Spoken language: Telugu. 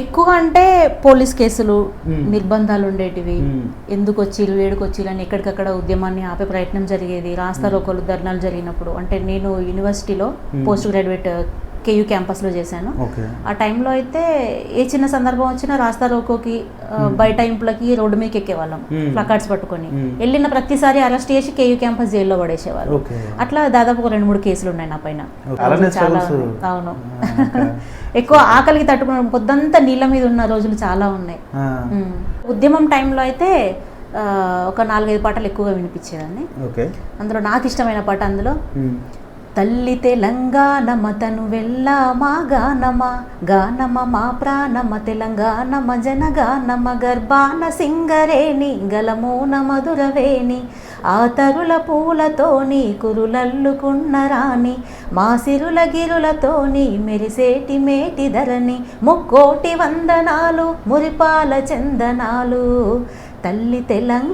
ఎక్కువ అంటే పోలీస్ కేసులు. నిర్బంధాలు ఉండేటివి. ఎందుకు వచ్చిర్రు వేడుకు వచ్చిర్రు అని ఎక్కడికక్కడ ఉద్యమాన్ని ఆపే ప్రయత్నం జరిగేది రాస్తా రోకోలు ధర్నాలు జరిగినప్పుడు అంటే నేను యూనివర్సిటీలో. పోస్ట్ గ్రాడ్యుయేట్ కేయూ క్యాంపస్లో చేశాను ఆ టైంలో అయితే ఏ చిన్న సందర్భం వచ్చినా రాస్తా రోకోకి. బయట ఇంపులకి రోడ్డు మీదకి ఎక్కేవాళ్ళం. ప్లకార్డ్స్ పట్టుకొని. వెళ్ళిన ప్రతిసారి అరెస్ట్ చేసి కేయూ క్యాంపస్ జైల్లో పడేసేవారు అట్లా దాదాపు ఒక రెండు మూడు కేసులు ఉన్నాయి నా పైన చాలా. అవును. ఎక్కువ ఆకలికి తట్టుకున్న పొద్దంతా నీళ్ళ మీద ఉన్న రోజులు చాలా ఉన్నాయి. ఉద్యమం టైంలో అయితే ఒక నాలుగైదు పాటలు ఎక్కువగా వినిపించేదాన్ని అందులో నాకు ఇష్టమైన పాట అందులో. తల్లి తెలంగాణమ తను వెళ్ళ మా గానమ. గానమ మా ప్రాణమ తెలంగాణమ జనగానమ. గర్భాన సింగరేణి గలమూన మధురవేణి. ఆ తరుల పూలతోని కురులల్లుకున్న రాణి. మా సిరుల గిరులతోని మెరిసేటి మేటి ధరణి. ముక్కోటి వందనాలు మురిపాల చందనాలు. తల్లి తెలంగాణ